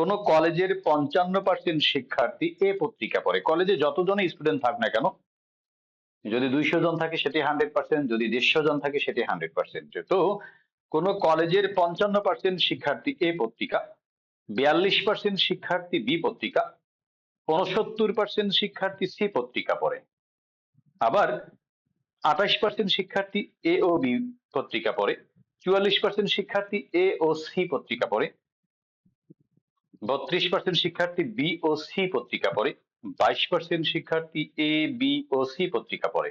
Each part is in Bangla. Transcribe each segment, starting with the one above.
কোন কলেজের পঞ্চান্ন পার্সেন্ট শিক্ষার্থী এ পত্রিকা পড়ে। কলেজে যতজনই স্টুডেন্ট থাক না কেন, যদি দুইশো জন থাকে সেটি হান্ড্রেড পার্সেন্ট যদি দেড়শো জন থাকে সেটি হান্ড্রেড পার্সেন্ট তো কোন কলেজের পঞ্চান্ন পার্সেন্ট শিক্ষার্থী এ পত্রিকা, বিয়াল্লিশ পার্সেন্ট শিক্ষার্থী বি পত্রিকা উনসত্তর পার্সেন্ট শিক্ষার্থী সি পত্রিকা পড়ে। আবার আঠাশ পার্সেন্ট শিক্ষার্থী এ ও বি পত্রিকা পড়ে, চুয়াল্লিশ পার্সেন্ট শিক্ষার্থী এ ও সি পত্রিকা পড়ে। বত্রিশ পার্সেন্ট শিক্ষার্থী বি ও সি পত্রিকা পড়ে, বাইশ পার্সেন্ট শিক্ষার্থী এ বি ও সি পত্রিকা পড়ে।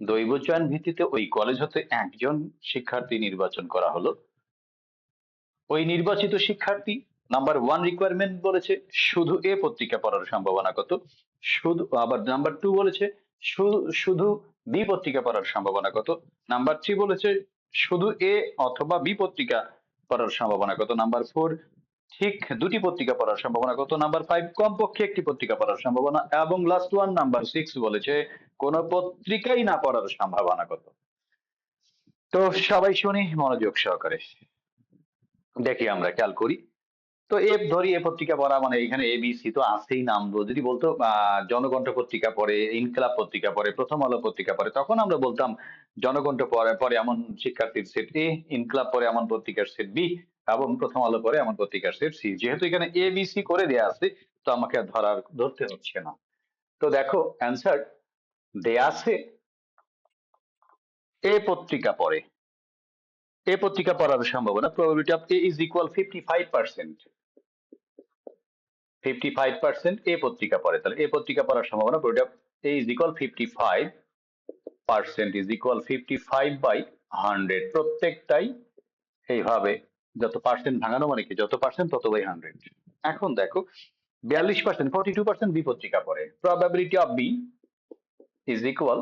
দৈব চয়ন ভিত্তিতে ওই কলেজ হতে একজন শিক্ষার্থী নির্বাচন করা হলো। ওই নির্বাচিত শিক্ষার্থী নাম্বার ওয়ান রিকোয়ারমেন্ট বলেছে, শুধু এ পত্রিকা পড়ার সম্ভাবনা কত? শুধু, আবার নাম্বার টু বলেছে, শুধু বি পত্রিকা পড়ার সম্ভাবনা কত? নাম্বার থ্রি বলেছে, শুধু এ অথবা বি পত্রিকা পড়ার সম্ভাবনা কত? নাম্বার ফোর ঠিক দুটি পত্রিকা পড়ার সম্ভাবনা কত? নাম্বার ফাইভ কমপক্ষে একটি পত্রিকা পড়ার সম্ভাবনা। এবং লাস্ট ওয়ান নাম্বার সিক্স বলেছে, কোন পত্রিকাই না পড়ার সম্ভাবনা কত? তো সবাই শুনি, মনোযোগ সহকারে। দেখি আমরা, খেয়াল করি। তো এ ধরি, এ পত্রিকা পড়া মানে এখানে এ বি সি তো আছেই নাম যদি বলতো জনকণ্ঠ পত্রিকা পড়ে, ইনকলাব পত্রিকা পড়ে, প্রথম আলো পত্রিকা পড়ে, তখন আমরা বলতাম, জনকণ্ঠ পড়ে পরে এমন শিক্ষার্থীর সেট এ ইনকলাব পড়ে এমন পত্রিকার সেট বি এবং প্রথম আলো পড়ে এমন পত্রিকার সেট সি যেহেতু এখানে এ বি সি করে দেয়া আছে, তো আমাকে ধরার, ধরতে হচ্ছে না। তো দেখো অ্যান্সার দেয়া আছে এ পত্রিকা পড়ে এ পত্রিকা পড়ার সম্ভাবনা probability of A is equal fifty five percent fifty five percent A পত্রিকা পড়ে। তাহলে এ পত্রিকা পড়ার সম্ভাবনা probability of A is equal fifty five percent is equal fifty five by hundred প্রত্যেকটাই এইভাবে যত পার্সেন্ট ভাঙানো মানে কি, যত পার্সেন্ট তত বাই হান্ড্রেড এখন দেখো, বিয়াল্লিশ percent forty two percent B পত্রিকা পড়ে। Probability of B is equal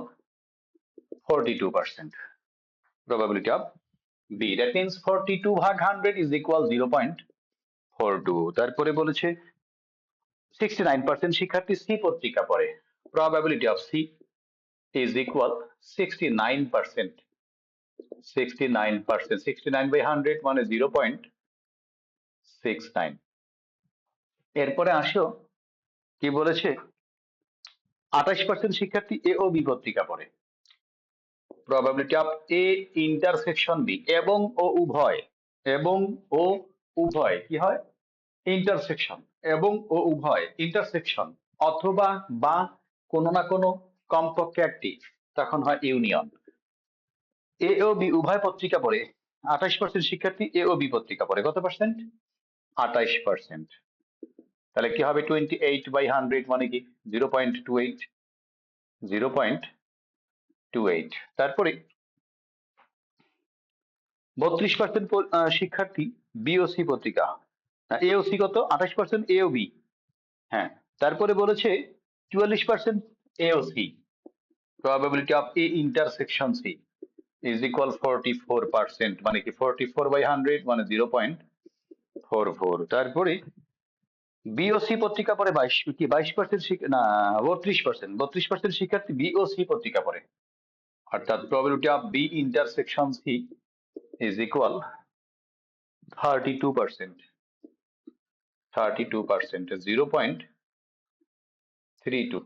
forty two percent probability of B. That means 42 ভাগ 100 is equal 0.42 তারপরে বলেছে 69% শিক্ষার্থী সি পত্রিকা পড়ে। Probability of C is equal 69% 69% 69 by 100 মানে 0.69 এরপরে আসো, কি বলেছে? 28% শিক্ষার্থী এ ও বি পত্রিকা পড়ে। Probability of A intersection B এবং ও উভয়, এবং ও উভয়, কি হয়? ইন্টারসেকশন এবং ও উভয় ইন্টারসেকশন অথবা বা কোনো না কোনো কমপক্ষে একটি, তখন হয় ইউনিয়ন এ ও বি উভয় পত্রিকা পড়ে আঠাশ পার্সেন্ট শিক্ষার্থী এ ও বি পত্রিকা পড়ে। কত পার্সেন্ট আঠাইশ পার্সেন্ট তাহলে কি হবে টোয়েন্টি এইট বাই হান্ড্রেড মানে কি? Zero point two eight zero point two eight তারপরে বত্রিশ পার্সেন্ট শিক্ষার্থী বিওসি পত্রিকা। এওসি কত? আঠাশ পার্সেন্ট এও বি হ্যাঁ তারপরে বলেছে চুয়াল্লিশ percent AOC probability of A intersection C is equal forty four percent মানে কি ফোরটি ফোর বাই হান্ড্রেড মানে জিরো পয়েন্ট ফোর ফোর তারপরে বিওসি পত্রিকা পড়ে বাইশ, কি বাইশ পার্সেন্ট না, বত্রিশ পার্সেন্ট বত্রিশ পার্সেন্ট শিক্ষার্থী বিওসি পত্রিকা পড়ে। অর্থাৎ probability of B intersection C is equal 32 percent 32 percent 0.32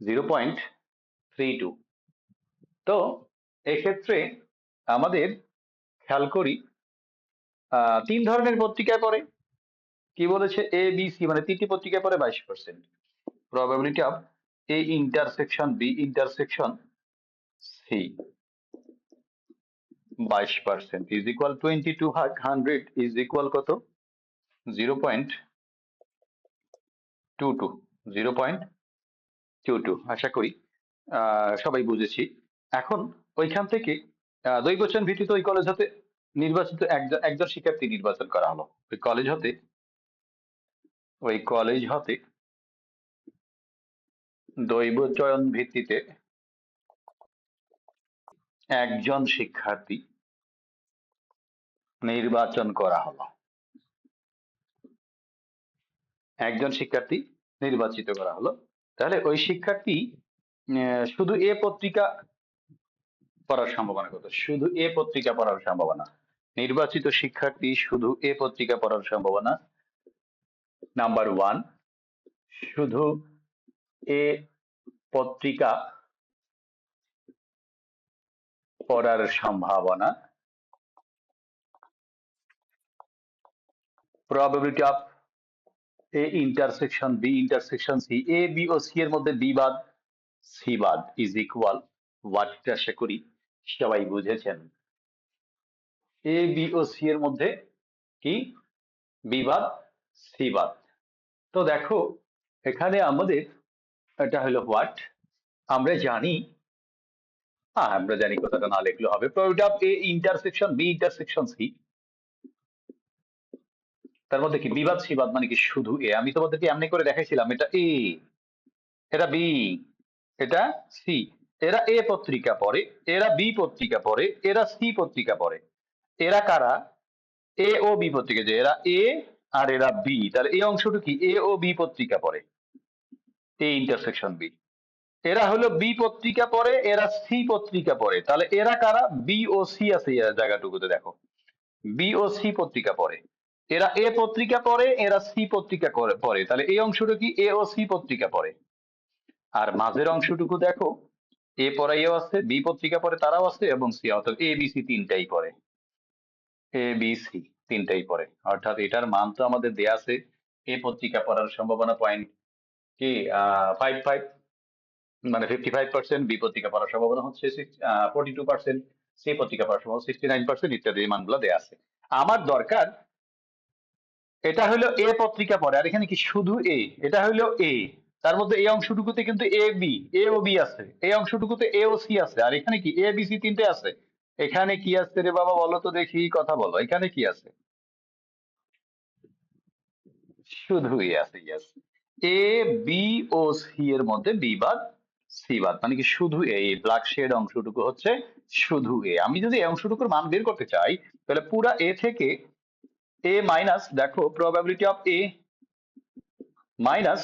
0.32 তো এক্ষেত্রে আমাদের খেয়াল করি তিন ধরনের পত্রিকায় পড়ে। কি বলেছে? এ বি সি মানে তিনটি পত্রিকায় পড়ে বাইশ percent probability of A intersection B intersection C বাইশ percent is equal twenty two ভাগ হান্ড্রেড ইজ ইকুয়াল কত? Zero point two two zero point two two আশা করি সবাই বুঝেছি। এখন ওইখান থেকে আহ, দৈবচন ভিত্তিতে ওই কলেজ হতে নির্বাচিত একজন শিক্ষার্থী নির্বাচন করা হলো। ওই কলেজ হতে ওই কলেজ হতে দৈব চয়ন ভিত্তিতে একজন শিক্ষার্থী নির্বাচন করা হলো। একজন শিক্ষার্থী নির্বাচিত করা হলো। তাহলে ওই শিক্ষার্থী শুধু এ পত্রিকা পড়ার সম্ভাবনা কত? শুধু এ পত্রিকা পড়ার সম্ভাবনা। নির্বাচিত শিক্ষার্থী শুধু এ পত্রিকা পড়ার সম্ভাবনা। নাম্বার ওয়ান শুধু এ পত্রিকা পড়ার সম্ভাবনা। Probability of a intersection, b intersection, c, a, b O c এর মধ্যে b বাদ, c বাদ is equal, what আশা করি? সবাই বুঝেছেন। A, b ও c এর মধ্যে কি? b বাদ c বাদ তো দেখো, এখানে আমাদের এটা হলো হোয়াট আমরা জানি হ্যাঁ আমরা জানি কথাটা না লিখলে হবে a intersection, b intersection, c তার মধ্যে কি? বিবাদ সিবাদ মানে কি? শুধু এ আমি তোমাদেরকে এমনি করে দেখাইছিলাম, এটা এ এটা বি এটা সি এরা এ পত্রিকা পড়ে, এরা বি পত্রিকা পড়ে, এরা সি পত্রিকা পড়ে। এরা কারা? এ ও বি পত্রিকা, যে এরা এ আর এরা বি। তাহলে এই অংশটুকু কি? এ ও বি পত্রিকা পড়ে। A intersection B. এরা হলো বি পত্রিকা পড়ে, এরা সি পত্রিকা পড়ে। তাহলে এরা কারা? বি ও সি আছে জায়গাটুকুতে, দেখো। বি ও সি পত্রিকা পড়ে। এরা এ পত্রিকা পড়ে, এরা সি পত্রিকা পড়ে। তাহলে এই অংশটা কি? এ ও সি পত্রিকা পড়ে। আর মাঝের অংশটুকু দেখো। এ পড়াইও আছে, বি পত্রিকা পড়ে তারাও আছে এবং সি অর্থাৎ এ, বি, সি তিনটাই পড়ে। এ, বি, সি তিনটাই পড়ে। অর্থাৎ এটার মান তো আমাদের দেয়া আছে। এ পত্রিকা পড়ার সম্ভাবনা পয়েন্ট কি? ফাইভ ফাইভ মানে ফিফটি ফাইভ পার্সেন্ট বি পত্রিকা পড়ার সম্ভাবনা হচ্ছে ফোর্টি টু পার্সেন্ট সি পত্রিকা পড়ার সম্ভাবনা সিক্সটি নাইন পার্সেন্ট ইত্যাদি এই মানগুলো দেয়া আছে। আমার দরকার, এটা হলো এ পত্রিকা পড়ে। আর এখানে কি শুধু এ? এটা হলো এ। তার মধ্যে এই অংশটুকুতে কিন্তু এ বি এ ও বি আছে। এই অংশটুকুতে এ ও সি আছে। আর এখানে কি? এ বি সি তিনটে আছে। এখানে কি আছে রে বাবা? বলো তো দেখি, কথা বলো। এখানে কি আছে? শুধু এ আছে ইয়াস এ বি ও সি এর মধ্যে বি বাদ সি বাদ। মানে কি শুধু এই ব্ল্যাক শেড অংশটুকু হচ্ছে শুধু এ আমি যদি এই অংশটুকুর মান বের করতে চাই, তাহলে পুরা এ থেকে a মাইনাস দেখো, probability of a minus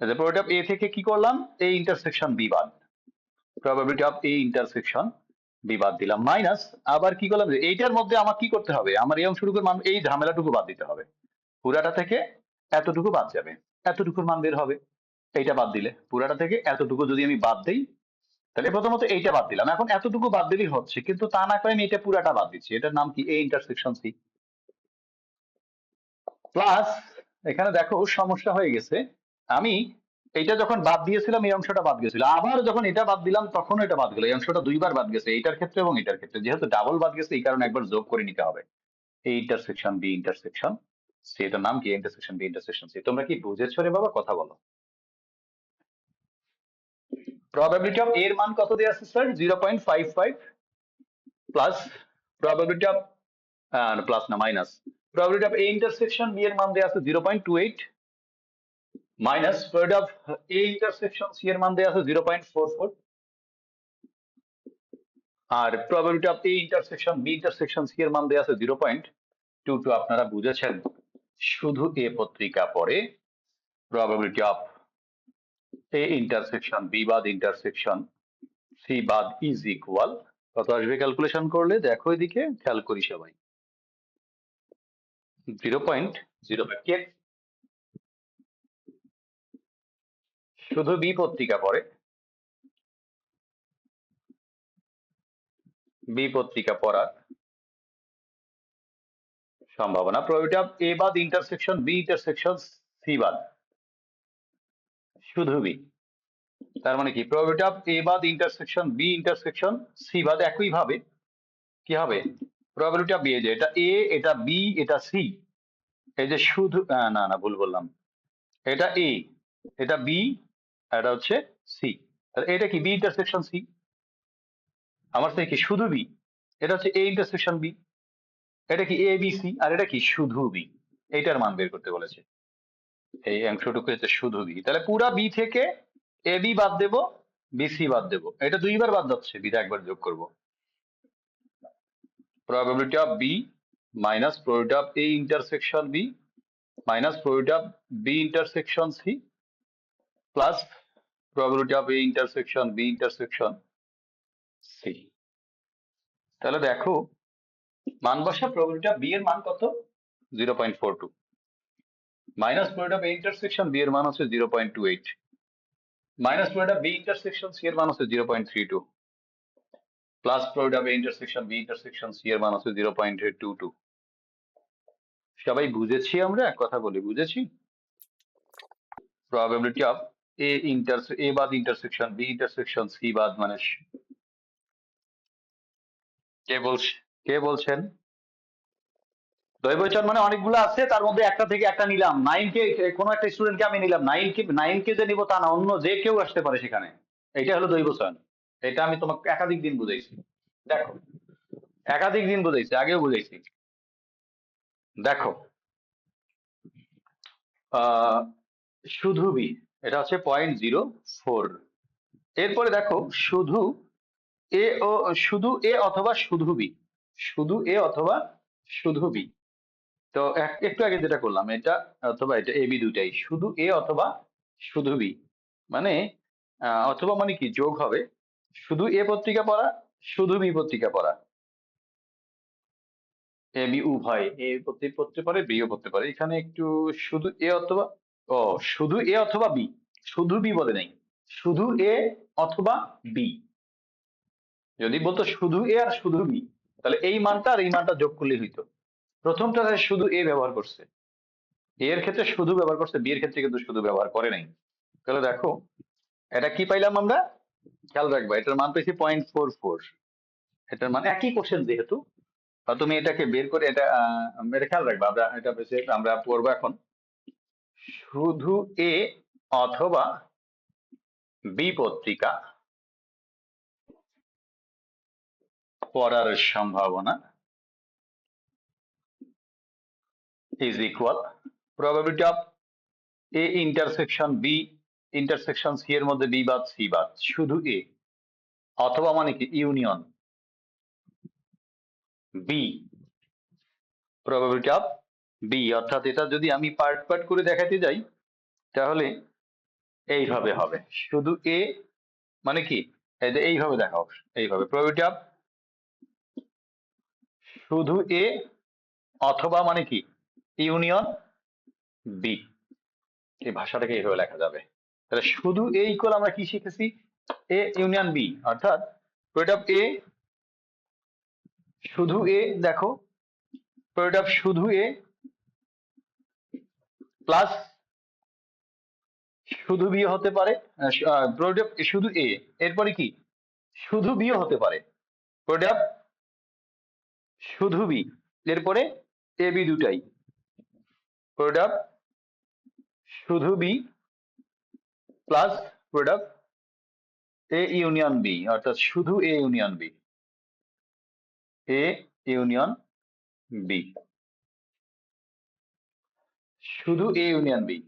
probability of a থেকে কি করলাম? A intersection b বাদ। Probability of a intersection b বাদ দিলাম। মাইনাস আবার কি করলাম? এইটার মধ্যে আমার কি করতে হবে? আমার এই অংশটুকুর মান, এই ঝামেলাটুকু বাদ দিতে হবে। পুরাটা থেকে এতটুকু বাদ যাবে। এতটুকুর মান বের হবে। এইটা বাদ দিলে। পুরাটা থেকে এতটুকু যদি আমি বাদ দিই, তাহলে প্রথমত এইটা বাদ দিলাম। এখন এতটুকু বাদ দিলেই হচ্ছে, কিন্তু তা না করে আমি এটা পুরাটা বাদ দিচ্ছি। এটার নাম কি? A ইন্টারসেকশন c প্লাস এখানে দেখো সমস্যা হয়ে গেছে। আমি এটা যখন বাদ দিয়েছিলাম, এই অংশটা বাদ গেছিল। আবার যখন এটা বাদ দিলাম তখন এটা বাদ গেল। এই অংশটা দুইবার বাদ গেছে, এইটার ক্ষেত্রে এবং এটার ক্ষেত্রে। যেহেতু ডাবল বাদ গেছে, এই কারণে একবার যোগ করে নিতে হবে। এই ইন্টারসেকশন বি ইন্টারসেকশন সি এটার নাম কি? ইন্টারসেকশন বি ইন্টারসেকশন সি তোমরা কি বুঝেছ রে বাবা? কথা বলো। প্রবাবিলিটি অফ এর মান কত দেয়া আছে sir zero point five five plus probability of plus না minus probability of A intersection B এর মান দেয়া আছে 0.28 minus square of A intersection C এর মান দেয়া আছে zero point four four R probability of A intersection B intersection C এর মান দেয়া আছে জিরো পয়েন্ট টু টু আপনারা বুঝেছেন, শুধু এ পত্রিকা পড়ে probability of A intersection B বাদ ইন্টারসেকশন সি বাদ ইজ ইকুয়াল কত আসবে ক্যালকুলেশন করলে? দেখো এদিকে, খেয়াল করি সবাই। জিরো পয়েন্ট জিরো কে শুধু বি পত্রিকা পড়ে। বি পত্রিকা পড়ার সম্ভাবনা। প্রবিটা এ বাদ ইন্টারসেকশন বি ইন্টারসেকশন সি বাদ। শুধু বি। তার মানে কি? প্রবিটা এ বাদ ইন্টারসেকশন বি ইন্টারসেকশন সি বাদ একই ভাবে কি হবে? প্রবাবিলিটি অফ বি যে এটা এ, এটা বি, এটা সি। এই যে শুধু না না, ভুল বললাম। এটা এ, এটা বি এটা হচ্ছে সি তাহলে এটা কি বি ইন্টারসেকশন সি আমার থেকে কি শুধু বি এটা হচ্ছে এ ইন্টারসেকশন বি এটা কি এ বি সি আর এটা কি শুধু বি এইটার মান বের করতে বলেছে। এই অংশটুকু হচ্ছে শুধু বি তাহলে পুরা বি থেকে এ বি বাদ দেব বি সি বাদ দেব। এটা দুইবার বাদ যাচ্ছে বিটা একবার যোগ করব। Probability of B minus probability of A intersection B minus probability of B intersection C plus probability of A intersection, B intersection, C. তাহলে দেখো, মান বসা প্রবাবিলিটি বি এর মান কত? Zero point four two minus probability of intersection B এর মান হচ্ছে zero point two eight minus probability of intersection C এর মান হচ্ছে zero point three two plus probability of A intersection B intersection C এর মান হচ্ছে জিরো পয়েন্ট টু টু সবাই বুঝেছি আমরা? এক কথা বলি, বুঝেছি? Probability of a inter a বাদ intersection, b intersection, c বাদ মানে কে বলছে, কে বলছেন? দৈবচন মানে অনেকগুলো আছে, তার মধ্যে একটা থেকে একটা নিলাম। নাইন কে, কোনো একটা স্টুডেন্টকে আমি নিলাম। নাইন কে নাইন কে যে নিবো তা না, অন্য যে কেউ আসতে পারে সেখানে। এটা হলো দৈবচন। এটা আমি তোমাকে একাধিক দিন বুঝাইছি। দেখো, একাধিক দিন বুঝাইছি, আগেও বুঝাইছি। দেখো শুধু বি। এটা হচ্ছে পয়েন্ট জিরো ফোর এরপরে দেখো, শুধু এ ও, শুধু এ অথবা শুধু বি। শুধু এ অথবা শুধু বি। তো একটু আগে যেটা করলাম, এটা অথবা এটা এ, বি দুটাই শুধু এ অথবা শুধু বি। মানে অথবা মানে কি, যোগ হবে। শুধু এ পত্রিকা পড়া, শুধু বি পত্রিকা পড়া। এ, বি উভয়। এ পড়তে পড়তে পারে বিও পড়তে পারে। এখানে একটু শুধু এ অথবা ও, শুধু এ অথবা বি। শুধু বি বলে নাই। শুধু এ অথবা বি। যদি বলতো শুধু এ আর শুধু বি, তাহলে এই মানটা আর এই মানটা যোগ করলেই হইতো। প্রথমটাতে শুধু এ ব্যবহার করছে, এ এর ক্ষেত্রে শুধু ব্যবহার করছে, বি এর ক্ষেত্রে কিন্তু শুধু ব্যবহার করে নাই। তাহলে দেখো, এটা কি পাইলাম আমরা? খেয়াল রাখবা, এটার মান পেয়েছি পয়েন্ট ফোর ফোর এটার মান একই কোশ্চেন যেহেতু তুমি এটাকে বের করে, এটা খেয়াল রাখবা, আমরা, এটা বেশি আমরা পড়ব এখন। শুধু এ অথবা বি পত্রিকা পড়ার সম্ভাবনা is equal probability of A intersection B intersection C এর মধ্যে বি বাদ সি বাদ, শুধু এ অথবা মানে কি union B probability of b, অর্থাৎ এটা যদি আমি পার্ট পার্ট করে দেখাতে যাই, তাহলে এইভাবে হবে। শুধু a মানে কি? এইভাবে দেখাও, এইভাবে। Of শুধু a অথবা মানে কি? ইউনিয়ন বি এই ভাষাটাকে এইভাবে লেখা যাবে। তাহলে শুধু এ ইকুয়াল আমরা কি শিখেছি? এ ইউনিয়ন বি অর্থাৎ প্রোডাক্ট অফ এ শুধু এ দেখো প্রোডাক্ট অফ শুধু এ প্লাস শুধু বি হতে পারে প্রোডাক্ট শুধু এ, এরপরে কি? শুধু বিও হতে পারে। প্রোডাক্ট শুধু বি, এরপরে এ, বি দুটাই। প্রোডাক্ট শুধু B plus product A, union B, অর্থাৎ শুধু A, union B. A, union B. শুধু এ ইউনিয়ন বি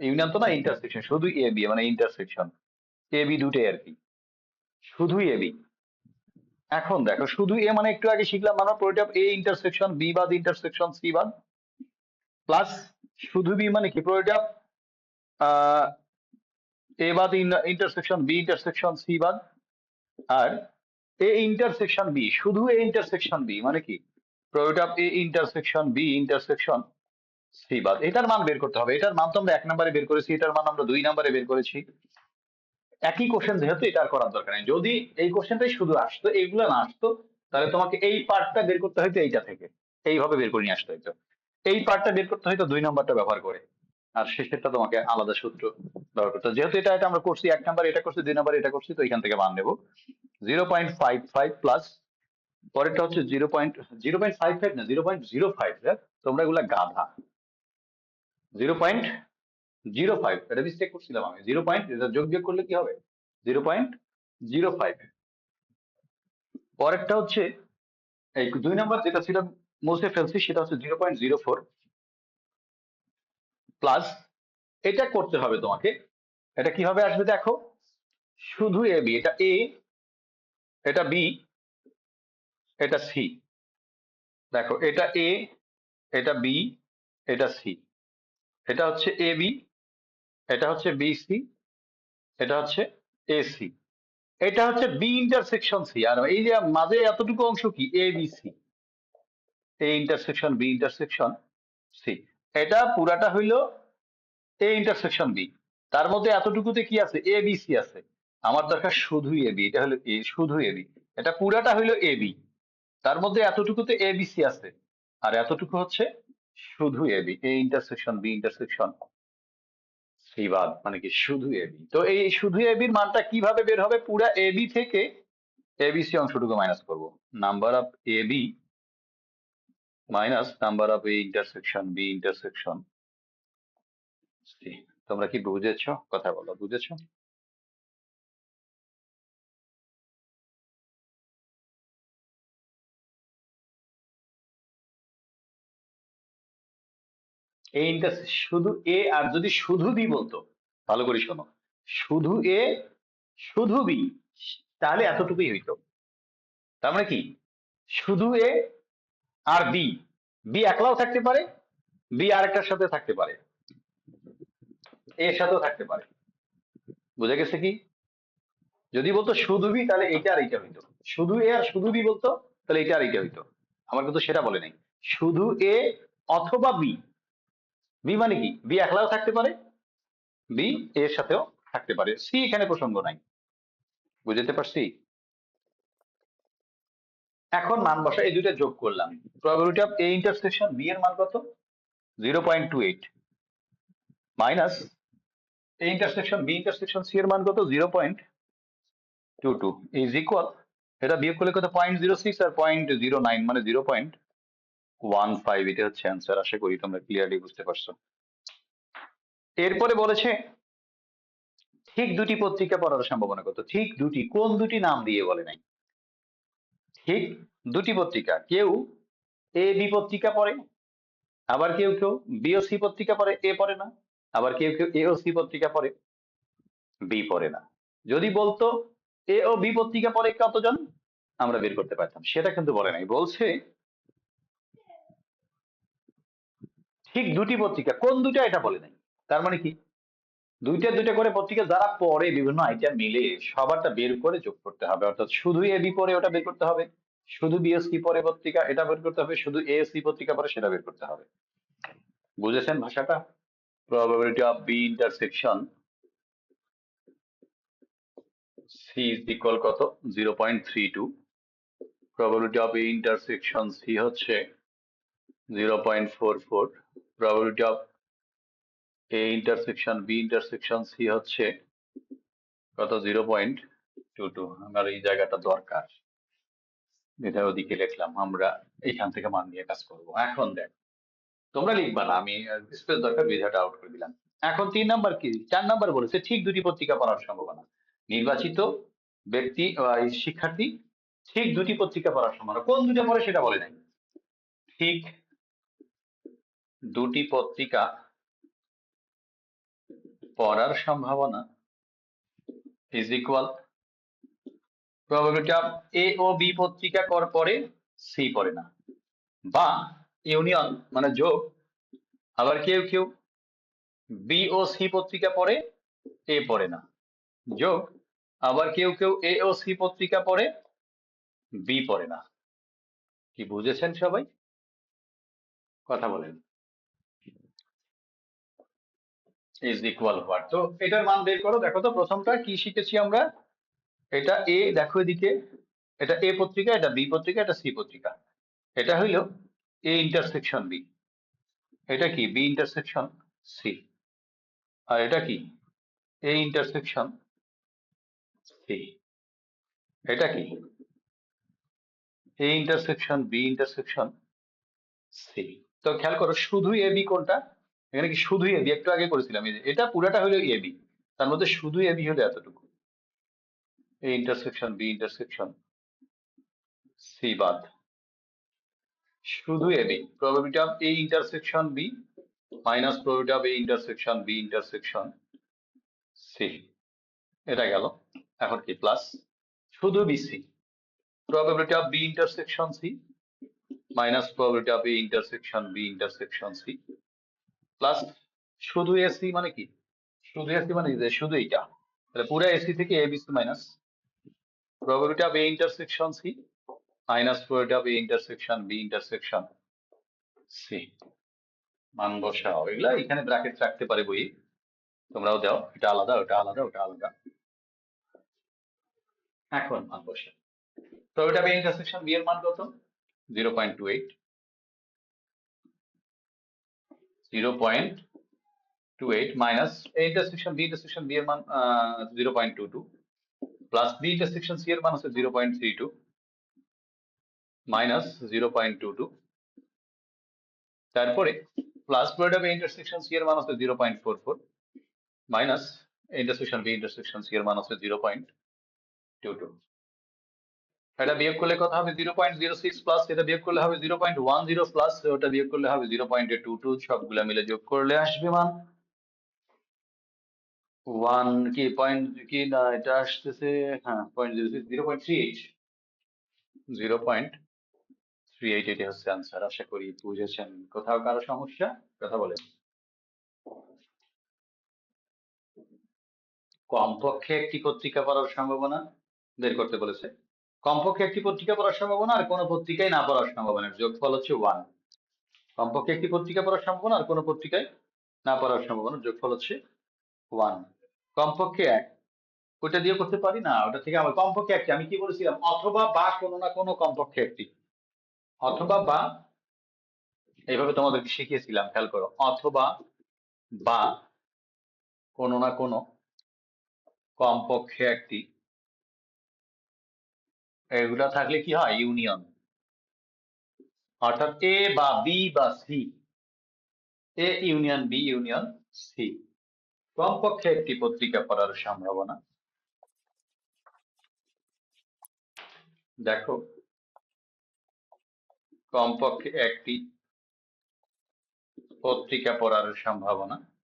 ইউনিয়ন তো না ইন্টারসেকশন শুধু এ বি মানে ইন্টারসেকশন এ বি দুটোই আর কি। শুধু এ বি এখন দেখো, শুধু এ মানে একটু আগে শিখলাম আমরা product of A intersection B বাদ ইন্টারসেকশন সি বাদ। প্লাস শুধু বি মানে কি? প্রোডাক্ট অফ এ বাদ ইন্টারসেকশন বি ইন্টারসেকশন সি বাদ। আর এ ইন্টারসেকশন বি শুধু এ ইন্টারসেকশন বি মানে কি? Product of A intersection B intersection C বাদ, এটার মান বের করতে হবে। এটার মান তো আমরা এক নম্বরে বের করেছি, এটার মান আমরা দুই নম্বরে বের করেছি। একই কোশ্চেন যেহেতু এটা আর করার দরকার নেই। যদি এই কোশ্চেনটাই শুধু আসতো, এইগুলো না আসতো, তাহলে তোমাকে এই পার্টটা বের করতে হয়তো এইটা থেকে। এইভাবে বের করে নিয়ে আসতে হতো এই পার্টটা বের করতে হয়তো দুই নম্বরটা ব্যবহার করে। আর শেষেরটা তোমাকে আলাদা সূত্র ব্যবহার করতে। যেহেতু এটা এটা আমরা করছি, এক নাম্বার এটা করছি, দুই নাম্বার এটা করছি, তো এখান থেকে মান নেব। Zero point five five plus পরেরটা হচ্ছে zero point zero point five five না জিরো পয়েন্ট জিরো ফাইভ তোমরা এগুলা গাধা। জিরো পয়েন্ট জিরো ফাইভ এটা মিস্টেক করছিলাম আমি। জিরো পয়েন্ট এটা যোগ বিয়োগ করলে কি হবে? জিরো পয়েন্ট জিরো ফাইভ পরেরটা হচ্ছে, এই দুই নাম্বার যেটা ছিল মুছে ফেলছি সেটা হচ্ছে zero point zero four plus এটা করতে হবে তোমাকে। এটা কীভাবে আসবে দেখো? শুধু এ বি এটা এ এটা বি এটা সি দেখো, এটা এ এটা বি এটা সি এটা হচ্ছে এ বি এটা হচ্ছে বি সি এটা হচ্ছে এ সি এটা হচ্ছে বি ইন্টারসেকশন সি আর এই যে মাঝে এতটুকু অংশ কি? A B C A intersection B intersection C এটা পুরাটা হইল এ ইন্টারসেকশন বি তার মধ্যে এতটুকুতে কি আছে? এ বি সি আছে। আমার দরকার শুধু এ বি এটা হলো এ শুধু এ বি এটা পুরাটা হইল এ বি তার মধ্যে এতটুকুতে এ বি সি আছে। আর এতটুকু হচ্ছে শুধু A B, A intersection B intersection C মানে কি শুধু এ বি। তো এই শুধু এ বির মানটা কীভাবে বের হবে? পুরা এ বি থেকে এবিসি অংশটুকু মাইনাস করব। Number of A B minus number of A intersection B intersection তোমরা কি বুঝেছ? কথা বলো, বুঝেছ? এই ইন্টার শুধু এ আর যদি শুধু বি বলতো, ভালো করে শোনো, শুধু এ শুধু বি তাহলে এতটুকুই হইতো। তার মানে কি? শুধু এ আর বি বি একলাও থাকতে পারে বি আরেকটার সাথে থাকতে পারে এর সাথেও থাকতে পারে। বুঝে গেছে কি? যদি বলতো শুধু বি তাহলে এইটা আর এইটা হইতো। শুধু এ আর শুধু বি বলতো, তাহলে এইটা আর এইটা হইতো। আমার কিন্তু সেটা বলে নাই। শুধু এ অথবা বি বি মানে কি? বি একলাও থাকতে পারে, বি এর সাথেও থাকতে পারে। সি এখানে প্রসঙ্গ নাই। বুঝতে পারছি? এখন মান বসা এই দুইটা যোগ করলাম। Probability of A intersection B এর মান কত? Zero point two eight minus A intersection B intersection C এর মান কত? Zero point two two is equal এটা বিয়োগ করলে কত? পয়েন্ট জিরো সিক্স আর পয়েন্ট জিরো নাইন মানে জিরো পয়েন্ট ওয়ান ফাইভ এটা হচ্ছে অ্যান্সার আশা করি তোমরা ক্লিয়ারলি বুঝতে পারছ। এরপরে বলেছে, ঠিক দুটি পত্রিকা পড়ার সম্ভাবনা কত? ঠিক দুটি, কোন দুটি নাম দিয়ে বলে নাই? ঠিক দুটি পত্রিকা, কেউ এ বি পত্রিকা পড়ে, আবার কেউ কেউ বি ও সি পত্রিকা পড়ে এ পড়ে না, আবার কেউ কেউ এ পত্রিকা পড়ে বি পড়ে না। যদি বলতো এ ও বি পত্রিকা পড়ে কতজন? আমরা বের করতে পারতাম, সেটা কিন্তু বলে নাই। বলছে ঠিক দুটি পত্রিকা, কোন দুটা এটা বলে নাই। তার মানে কি? দুইটা দুইটা করে পত্রিকা যারা পড়ে, বিভিন্ন আইটেম মিলে, সবারটা বের করে যোগ করতে হবে। অর্থাৎ শুধু এ বি পড়ে ওটা বের করতে হবে, শুধু বিএসসি পড়ে পত্রিকা এটা বের করতে হবে, শুধু এএসসি পত্রিকা পড়ে সেটা বের করতে হবে। বুঝেছেন ভাষাটা? Probability of b intersection c is equal কত? 0.32 probability of a intersection c হচ্ছে 0.44 probability of a intersection, b intersection c হচ্ছে কত? 0.22 আমার এই জায়গাটা দরকার। এটা ওদিকে লিখলাম। আমরা এইখান থেকে মান নিয়ে কাজ করব। এখন দেখ, তোমরা লিখবা না। আমি স্পেস দরকার, বিধাটা আউট করে দিলাম। এখন তিন নাম্বার কি? চার নাম্বার বলেছে, ঠিক দুটি পত্রিকা পড়ার সম্ভাবনা। নির্বাচিত ব্যক্তি শিক্ষার্থী, ঠিক দুটি পত্রিকা পড়ার সম্ভাবনা। কোন দুটো পড়ে সেটা বলে নাই। ঠিক দুটি পত্রিকা পড়ার সম্ভাবনা। Is equal probability of A O B পত্রিকা কর পরে সি পড়ে না। বা ইউনিয়ন মানে যোগ, আবার কেউ কেউ বি ও সি পত্রিকা পড়ে এ পড়ে না। যোগ, আবার কেউ কেউ এ ও সি পত্রিকা পড়ে বি পড়ে না। কি বুঝেছেন সবাই? কথা বলেন। ইজ ইকুয়াল হোয়াট তো এটার মান বের করো। দেখো তো, প্রথমটা কি শিখেছি আমরা? এটা এ দেখো এদিকে। এটা এ পত্রিকা, এটা বি পত্রিকা, এটা সি পত্রিকা। এটা হইল এ ইন্টারসেকশন বি এটা কি? বি ইন্টারসেকশন সি আর এটা কি? এ ইন্টারসেকশন সি এটা কি? A intersection B intersection C তো খেয়াল করো শুধু এ বি কোনটা? এখানে কি শুধু এ বি একটু আগে করেছিলাম এই যে, এটা পুরাটা হলো এ বি তার মধ্যে শুধু এ বি হলো এতটুকু। A intersection B intersection C বাদ। শুধু A B probability of A intersection B minus probability of A intersection B intersection C এটা গেল। এখন কি প্লাস শুধু BC probability of B intersection, C minus probability of A intersection, B intersection, C plus, শুধু AC মানে কি? শুধু AC মানে যে শুধু এইটা। তাহলে পুরো AC থেকে ABC minus probability of A intersection C, minus probability of A intersection B intersection C মান বসাও। এগুলা এখানে ব্র্যাকেট রাখতে পারে বই। তোমরাও দাও। এটা আলাদা, ওটা আলাদা ওটা আলাদা। এখন মান বসা। তো এটা বি ইন্টারসেকশন বি এর মান কত? Zero point two eight zero point two eight minus A intersection B intersection B এর মান zero point two two plus B intersection C এর মান হচ্ছে zero point three two minus zero point two two তারপরে plus product B intersection C এর মান হচ্ছে zero point four four minus intersection B intersection C এর মান হচ্ছে জিরো পয়েন্ট টু টু এটা বিয়োগ করলে কত হবে? Zero point zero six plus এটা বিয়োগ করলে হবে zero point one zero plus ওটা বিয়োগ করলে হবে জিরো পয়েন্ট টু টু সবগুলা মিলে যোগ করলে আসবে মান। ওয়ান কি পয়েন্ট কি না, এটা আসতেছে হ্যাঁ point zero six zero point three eight zero point three eight এটি হচ্ছে আনসার আশা করি বুঝেছেন। কোথাও কারও সমস্যা? কথা বলেন। কমপক্ষে একটি পত্রিকা পড়ার সম্ভাবনা বের করতে বলেছে। কমপক্ষে একটি পত্রিকা পড়ার সম্ভাবনা আর কোনো পত্রিকায় না পড়ার সম্ভাবনা যোগফল হচ্ছে ওয়ান কমপক্ষে একটি পত্রিকা পড়ার সম্ভাবনা আর কোনো পত্রিকায় না পড়ার সম্ভাবনা যোগফল হচ্ছে ওয়ান কমপক্ষে এক। ওটা দিয়ে করতে পারি? না, ওটা থেকে আমার কমপক্ষে একটি। আমি কি বলেছিলাম? অথবা বা কোনো না কোনো কমপক্ষে একটি। অথবা বা, এইভাবে তোমাদেরকে শিখিয়েছিলাম, খেয়াল করো। অথবা বা কোনো না কোনো কমপক্ষে একটি। এগুলা থাকলে কি হয়? ইউনিয়ন অর্থাৎ এ বা বি বা C A union B union C কমপক্ষে একটি পত্রিকা পড়ার সম্ভাবনা। দেখো। কমপক্ষে একটি পত্রিকা পড়ার সম্ভাবনা।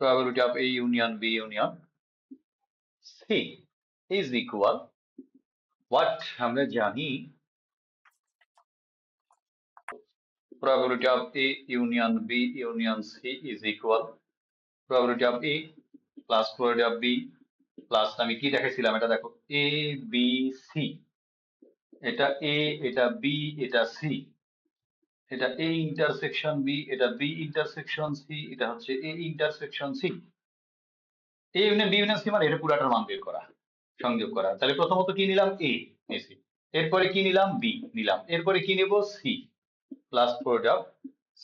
Probability of A union, B union, C is equal what আমরা জানি probability of A union B union C is equal probability of A plus probability of B plus আমি কি দেখেছিলাম এটা দেখো A B C এটা A এটা B এটা C এটা A ইন্টারসেকশন B এটা B ইন্টারসেকশন C এটা হচ্ছে A intersection C A union B union C মানে এটা পুরাটার মান বের করা সংযোগ করা। তাহলে প্রথমত কি নিলাম? A নিয়েছি এরপরে কি নিলাম? B নিলাম। এরপরে কি নেব? C প্লাস প্রোডাক্ট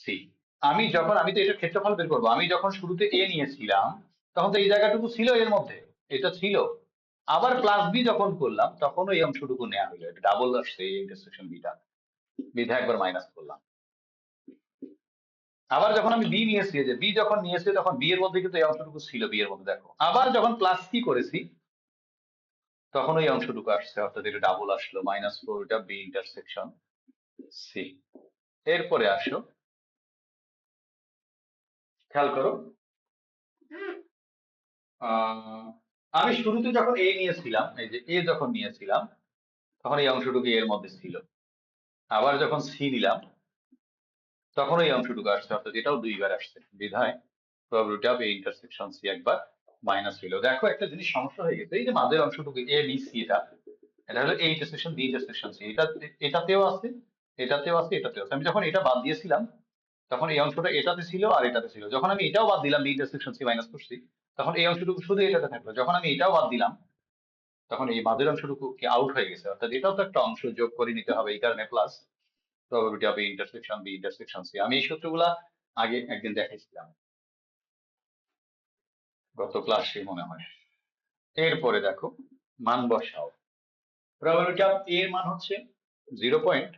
সি আমি যখন, আমি তো এটার ক্ষেত্রফল বের করব। আমি যখন শুরুতে এ নিয়েছিলাম, তখন তো এই জায়গাটুকু ছিল এর মধ্যে। এটা ছিল। আবার প্লাস বি যখন করলাম, তখন এই অংশটুকু নেওয়া হলো। এটা ডাবল আসছে এই ইন্টারসেকশন বিটা বিধা একবার মাইনাস করলাম। আবার যখন আমি বি নিয়েছি যে বি যখন নিয়েছি, তখন বি এর মধ্যে কিন্তু এই অংশটুকু ছিল বি এর মধ্যে দেখো। আবার যখন প্লাস কি করেছি তখন ওই অংশটুকু আসছে, অর্থাৎ এটা ডাবল আসলো মাইনাস ফোর এটা বি ইন্টারসেকশন সি এরপরে আসো। খেয়াল করো। আমি শুরুতে যখন এ নিয়েছিলাম, এই যে এ যখন নিয়েছিলাম, তখন এই অংশটুকু এর মধ্যে ছিল। আবার যখন সি নিলাম, তখন এই অংশটুকু আসছে, অর্থাৎ এটাও দুইবার আসছে। বিধায় probability of A intersection C একবার মাইনাস হইল দেখো, একটা জিনিস সমস্যা হয়ে গেছে। এই যে মাঝের অংশটুকু এ বি সি এটা এটা হলো A intersection B intersection C এটা, এটাতেও আছে এটাতেও আছে এটাতেও আছে। আমি যখন এটা বাদ দিয়েছিলাম, তখন এই অংশটা এটাতে ছিল আর এটাতে ছিল। যখন আমি এটাও বাদ দিলাম বি ইন্টারসেকশন সি মাইনাস করছি, তখন এই অংশটুকু শুধু এটাতে থাকল। যখন আমি এটাও বাদ দিলাম, তখন এই মাঝের অংশটুকু কি আউট হয়ে গেছে? অর্থাৎ এটাও তো একটা অংশ যোগ করে নিতে হবে, এই কারণে plus probability of intersection B intersection C আমি এই সূত্রগুলা আগে একদিন দেখাইছিলাম। গত ক্লাসে মনে হয়। এরপরে দেখো, মান বসাও। প্রবাবিলিটি অফ এ এর মান হচ্ছে zero point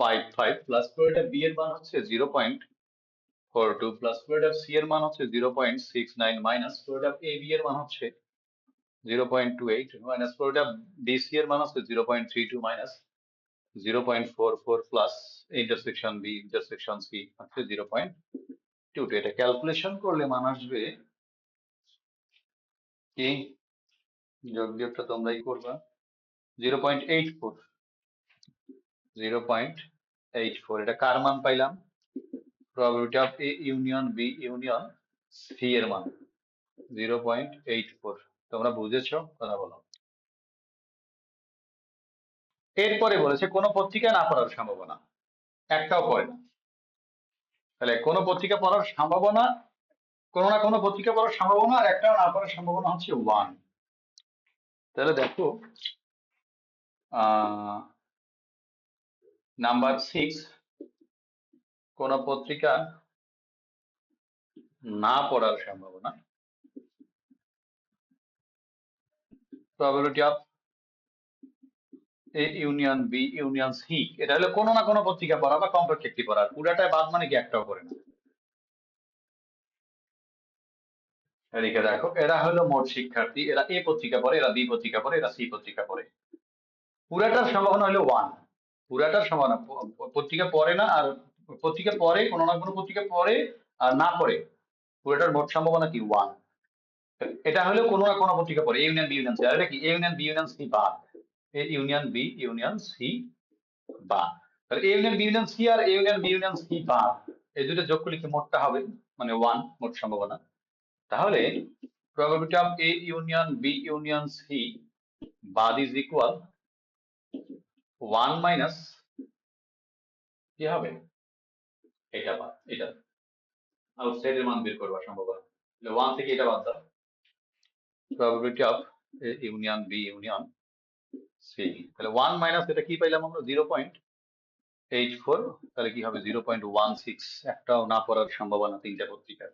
five five plus probability of B এর মান হচ্ছে zero point four two plus probability of C এর মান হচ্ছে zero point six nine minus probability of A B এর মান হচ্ছে zero point two eight minus probability of B C এর মান হচ্ছে zero point three two minus zero point four four plus intersection B intersection C হচ্ছে জিরো পয়েন্ট টু টু এটা ক্যালকুলেশন করলে মান আসবে কি? যোগ তোমরাই করবা। Zero point eight four zero point eight four এটা কার মান পাইলাম? Of A union B union C এর মান। জিরো পয়েন্ট এইট ফোর তোমরা বুঝেছ? কথা বলো। এরপরে বলেছে, কোনো পত্রিকা না পড়ার সম্ভাবনা। একটাও পড়ে না। তাহলে কোনো পত্রিকা পড়ার সম্ভাবনা কোনো না কোনো পত্রিকা পড়ার সম্ভাবনা আর একটাও না পড়ার সম্ভাবনা হচ্ছে ওয়ান তাহলে দেখো নাম্বার সিক্স কোন পত্রিকা না পড়ার সম্ভাবনা। Probability of A union B union C এটা হলো কোনো না কোনো পত্রিকা পড়া বা কমপক্ষে একটি পড়া। পুরাটাই বাদ মানে কি একটাও পড়ে না। এদিকে দেখো, এরা হলো মোট শিক্ষার্থী, এরা এ পত্রিকা পড়ে, এরা বি পত্রিকা পড়ে, এরা সি পত্রিকা পড়ে। পুরাটার সম্ভাবনা হলো ওয়ান পুরাটার সম্ভাবনা পত্রিকা পড়ে না, আর পত্রিকা পড়ে, কোনো না কোনো পত্রিকা পড়ে, আর না পড়ে, পুরাটার মোট সম্ভাবনা কি? ওয়ান এটা হলো কোনো না কোনো পত্রিকা পড়ে ইউনিয়ন বি ইউনিয়ন সি আর এটা কি? ইউনিয়ন বি ইউনিয়ন সি বাদ। ইউনিয়ন বি ইউনিয়ন সি বাদ। তাহলে A union B union C R A union B union C বাদ। এই দুটো যোগ করলে কি মোটটা হবে? মানে ওয়ান মোট সম্ভাবনা। তাহলে probability of A union, B union, C বাদ is equal 1 minus কি হবে? এটা বাদ, এটা। আউটসাইডের মান বের করবার সম্ভাবনা তাহলে 1 থেকে এটা বাদ দাও। probability of A union, B union তাহলে 1 মাইনাস এটা কি পাইলাম আমরা? 0.84 তাহলে কি হবে? 0.16 একটাও না পড়ার সম্ভাবনা তিনটা পত্রিকার।